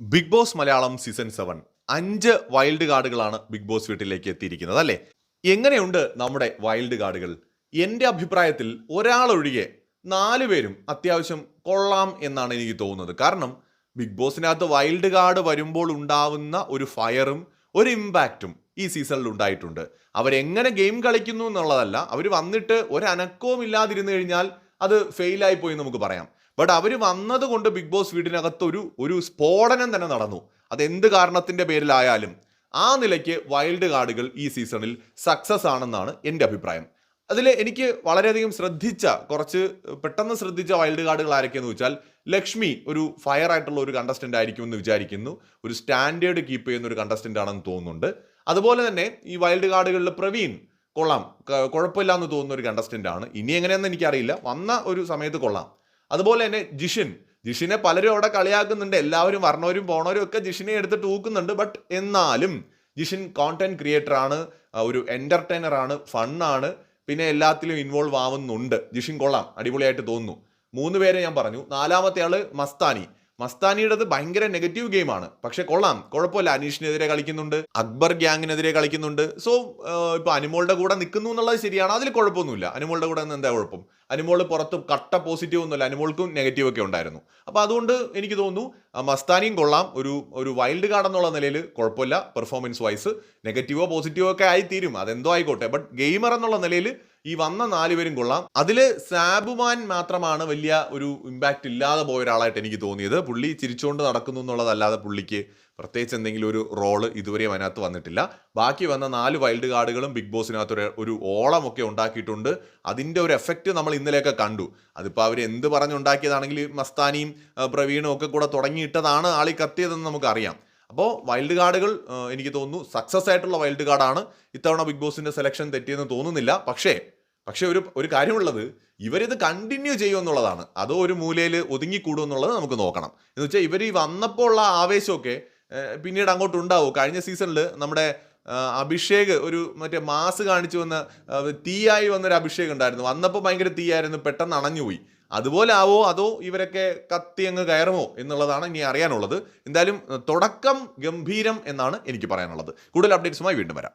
Big boss Malayalam season seven. അഞ്ച് wild കാർഡുകളാണ് big boss വീട്ടിലേക്ക് എത്തിയിരിക്കുന്നത് അല്ലേ? എങ്ങനെയുണ്ട് നമ്മുടെ വൈൽഡ് കാർഡുകൾ? എന്റെ അഭിപ്രായത്തിൽ ഒരാളൊഴികെ നാല് പേരും അത്യാവശ്യം കൊള്ളാം എന്നാണ് എനിക്ക് തോന്നുന്നത്. കാരണം ബിഗ് ബോസിനകത്ത് വൈൽഡ് കാർഡ് വരുമ്പോൾ ഉണ്ടാവുന്ന ഒരു ഫയറും ഒരു ഇമ്പാക്റ്റും ഈ സീസണിൽ ഉണ്ടായിട്ടുണ്ട്. അവരെങ്ങനെ ഗെയിം കളിക്കുന്നു എന്നുള്ളതല്ല അവർ വന്നിട്ട് ഒരനക്കവും ഇല്ലാതിരുന്നു കഴിഞ്ഞാൽ അത് ഫെയിലായി പോയി നമുക്ക് പറയാം. ബട്ട് അവർ വന്നത് കൊണ്ട് ബിഗ് ബോസ് വീടിനകത്ത് ഒരു ഒരു സ്ഫോടനം തന്നെ നടന്നു. അത് എന്ത് കാരണത്തിന്റെ പേരിലായാലും ആ നിലയ്ക്ക് വൈൽഡ് കാർഡുകൾ ഈ സീസണിൽ സക്സസ് ആണെന്നാണ് എന്റെ അഭിപ്രായം. അതിൽ എനിക്ക് വളരെയധികം ശ്രദ്ധിച്ച കുറച്ച് പെട്ടെന്ന് ശ്രദ്ധിച്ച വൈൽഡ് കാർഡുകൾ ആരൊക്കെയെന്ന് വെച്ചാൽ ലക്ഷ്മി ഒരു ഫയർ ആയിട്ടുള്ള ഒരു കണ്ടസ്റ്റന്റ് ആയിരിക്കും എന്ന് വിചാരിക്കുന്നു. ഒരു സ്റ്റാൻഡേർഡ് കീപ്പ് ചെയ്യുന്ന ഒരു കണ്ടസ്റ്റന്റ് ആണെന്ന് തോന്നുന്നുണ്ട്. അതുപോലെ തന്നെ ഈ വൈൽഡ് കാർഡുകളിൽ പ്രവീൺ കൊള്ളാം. കുഴപ്പമില്ല എന്ന് തോന്നുന്ന ഒരു കണ്ടസ്റ്റന്റ് ആണ്. ഇനി എങ്ങനെയാണെന്ന് എനിക്കറിയില്ല. വന്ന ഒരു സമയത്ത് കൊള്ളാം. അതുപോലെ തന്നെ ജിഷിൻ. ജിഷിനെ പലരും അവിടെ കളിയാക്കുന്നുണ്ട്. എല്ലാവരും വരണവരും പോണവരും ഒക്കെ ജിഷിനെ എടുത്തിട്ട് ഊക്കുന്നുണ്ട് ബട്ട് എന്നാലും ജിഷിൻ കോണ്ടന്റ് ക്രിയേറ്റർ ആണ്. ഒരു എന്റർടൈനർ ആണ്. ഫണ്ണാണ് പിന്നെ എല്ലാത്തിലും ഇൻവോൾവ് ആവുന്നുണ്ട്. ജിഷിൻ കൊള്ളാം. അടിപൊളിയായിട്ട് തോന്നുന്നു. മൂന്ന് പേരെ ഞാൻ പറഞ്ഞു. നാലാമത്തെ ആൾ മസ്താനി. മസ്താനിയുടേത് ഭയങ്കര നെഗറ്റീവ് ഗെയിമാണ് പക്ഷെ കൊള്ളാം. കുഴപ്പമില്ല. അനീഷിനെതിരെ കളിക്കുന്നുണ്ട്. അക്ബർ ഗ്യാങ്ങിനെതിരെ കളിക്കുന്നുണ്ട്. സോ ഇപ്പൊ അനിമോളുടെ കൂടെ നിൽക്കുന്നു എന്നുള്ളത് ശരിയാണ്. അതിൽ കുഴപ്പമൊന്നുമില്ല. അനിമോളുടെ കൂടെ നിന്ന് എന്താ കുഴപ്പം? അനിമോൾ പുറത്ത് കട്ട പോസിറ്റീവ് ഒന്നുമില്ല. അനിമോൾക്കും നെഗറ്റീവ് ഒക്കെ ഉണ്ടായിരുന്നു. അപ്പോൾ അതുകൊണ്ട് എനിക്ക് തോന്നുന്നു മസ്താനിയും കൊള്ളാം. ഒരു ഒരു വൈൽഡ് കാർഡ് എന്നുള്ള നിലയിൽ കുഴപ്പമില്ല. പെർഫോമൻസ് വൈസ് നെഗറ്റീവോ പോസിറ്റീവോ ഒക്കെ ആയി തീരും അതെന്തോ ആയിക്കോട്ടെ. ബട്ട് ഗെയിമർ എന്നുള്ള നിലയിൽ ഈ വന്ന നാലുപേരും കൊള്ളാം. അതിൽ സാബുമാൻ മാത്രമാണ് വലിയ ഒരു ഇമ്പാക്റ്റ് ഇല്ലാതെ പോയ ഒരാളായിട്ട് എനിക്ക് തോന്നിയത്. പുള്ളി ചിരിച്ചുകൊണ്ട് നടക്കുന്നു എന്നുള്ളതല്ലാതെ പുള്ളിക്ക് പ്രത്യേകിച്ച് എന്തെങ്കിലും ഒരു റോൾ ഇതുവരെയും അതിനകത്ത് വന്നിട്ടില്ല. ബാക്കി വന്ന നാല് വൈൽഡ് കാർഡുകളും ബിഗ് ബോസിനകത്ത് ഒരു ഒരു ഓളമൊക്കെ ഉണ്ടാക്കിയിട്ടുണ്ട്. അതിന്റെ ഒരു എഫക്റ്റ് നമ്മൾ ഇന്നലെയൊക്കെ കണ്ടു. അതിപ്പോൾ അവർ എന്ത് പറഞ്ഞുണ്ടാക്കിയതാണെങ്കിൽ മസ്താനിയും പ്രവീണും ഒക്കെ കൂടെ തുടങ്ങിയിട്ടതാണ് ആളി കത്തിയതെന്ന് നമുക്കറിയാം. അപ്പോൾ വൈൽഡ് കാർഡുകൾ എനിക്ക് തോന്നുന്നു സക്സസ് ആയിട്ടുള്ള വൈൽഡ് കാർഡാണ് ഇത്തവണ ബിഗ് ബോസിന്റെ സെലക്ഷൻ തെറ്റിയെന്ന് തോന്നുന്നില്ല. പക്ഷേ പക്ഷേ ഒരു ഒരു കാര്യമുള്ളത് ഇവരിത് കണ്ടിന്യൂ ചെയ്യുമെന്നുള്ളതാണ് അതോ ഒരു മൂലയിൽ ഒതുങ്ങിക്കൂടും എന്നുള്ളത് നമുക്ക് നോക്കണം. എന്ന് വെച്ചാൽ ഇവർ ഈ വന്നപ്പോൾ ഉള്ള ആവേശമൊക്കെ പിന്നീട് അങ്ങോട്ട് ഉണ്ടാവും. കഴിഞ്ഞ സീസണിൽ നമ്മുടെ അഭിഷേക് ഒരു മറ്റേ മാസ് കാണിച്ചു വന്ന തീയായി വന്നൊരു അഭിഷേക് ഉണ്ടായിരുന്നു. വന്നപ്പോൾ ഭയങ്കര തീയായിരുന്നു പെട്ടെന്ന് അണഞ്ഞുപോയി. അതുപോലെ ആവോ അതോ ഇവരൊക്കെ കത്തി അങ്ങ് കയറുമോ എന്നുള്ളതാണ് ഇനി അറിയാനുള്ളത്. എന്തായാലും തുടക്കം ഗംഭീരം എന്നാണ് എനിക്ക് പറയാനുള്ളത്. കൂടുതൽ അപ്ഡേറ്റ്സുമായി വീണ്ടും വരാം.